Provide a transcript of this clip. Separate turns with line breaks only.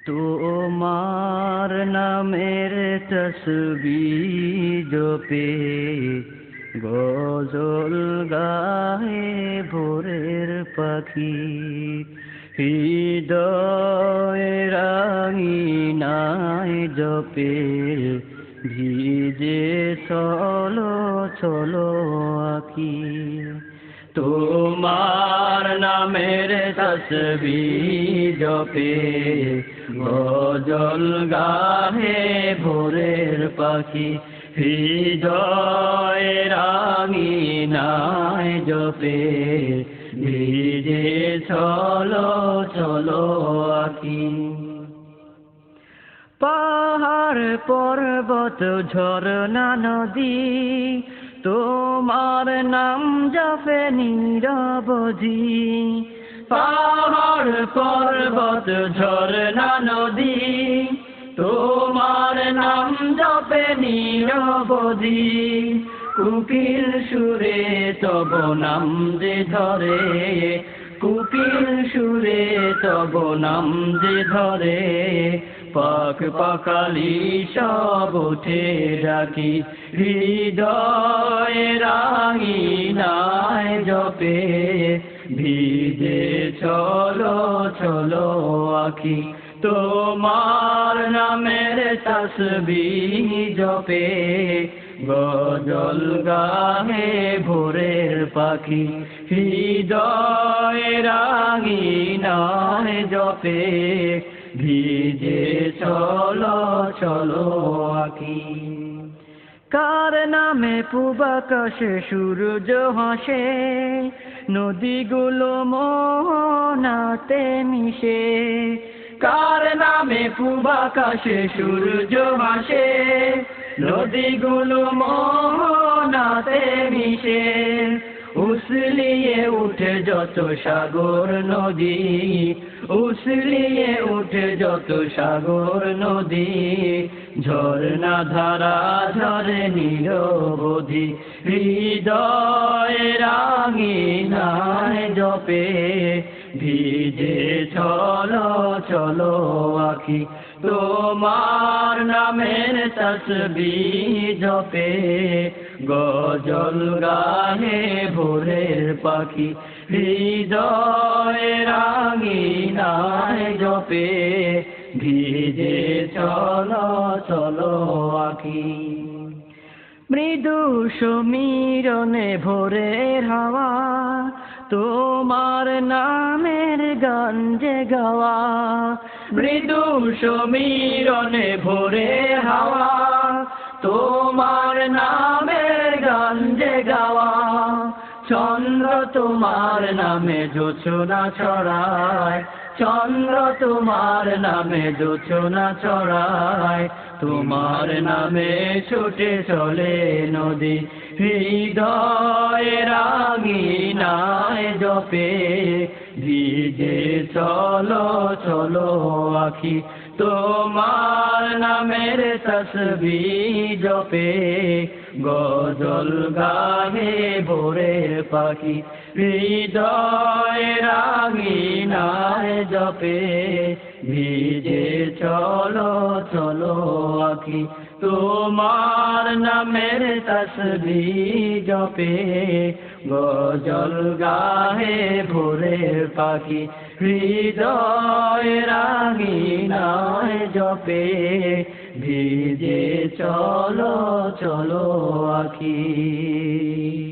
তোমার নামের তসবি জপে গজল গায়ে ভোরের পাখি হৃদয় রাঙি নাই জপে ভিজে চলো চলো আকি তোমার নামের তসবি জপে, গজল গাহে ভোরের পাখি, হৃদয় রাঙি নাই জপে। ভিজে চলো চলো আকি। পাহাড় পর্বত ঝরনা নদী তোমার নাম যাবে নিরবধি পাহাড়, পর্বত ঝরনা নদী, তোমার নাম যাবে নিরবধি কুকিল সুরে তব নাম যে ধরে কুকিল সুরে তব নাম যে ধরে, পাক পাকালি সব উঠে ডাকি, হৃদয় রাঙি নাই জপে, ভিজে চলো চলো আখি তোমার নামের তসবি জপে, গজল গাহে ভোরের পাখি হৃদয় জপে, ভিজে চলো চলো আকি। কার নামে পূবাকাশে সূর্য হাসে নদীগুলো মোহনাতে মিশে। কার নামে পূবাকাশে সূর্য হাসে নদীগুলো মোহনাতে মিশে। উসলিয়ে উঠে যত সাগর নদী, উসলিয়ে উঠে যত সাগর নদী, ঝর্ণা ধারা ঝরে নিরবধি, হৃদয় রাঙি নাই জপে, ভিজে চলো চলো আখি। তোমার নামের তসবি জপে, গজল গাহে ভোরের পাখি, হৃদয় রাঙি নাই জপে। ভিজে চলো চলো আখি। মৃদু সমীরণে ভোরের হাওয়া তোমার নামের যে গাওয়া। মৃদু সমীরণে ভোরে হাওয়া। তোমার নামের যে গাওয়া। চন্দ্র তোমার নামে জোছনা ছড়ায়। চন্দ্র তোমার নামে জোছনা ছড়ায়। তোমার নামে ছুটে চলে নদী। হৃদয় নাই জপে, ভিজে চলো চলো আখি। তোমার নামের তসবি জপে, গজল গাহে ভোরে পাখি। হৃদয় রাগি নাই জপে, ভিজে চলো চলো আখি। তোমার নামের তসবি জপে গজল গাহে ভোরের পাখি হৃদয় রাগি নয় জপে। ভিজে চলো চলো আখি।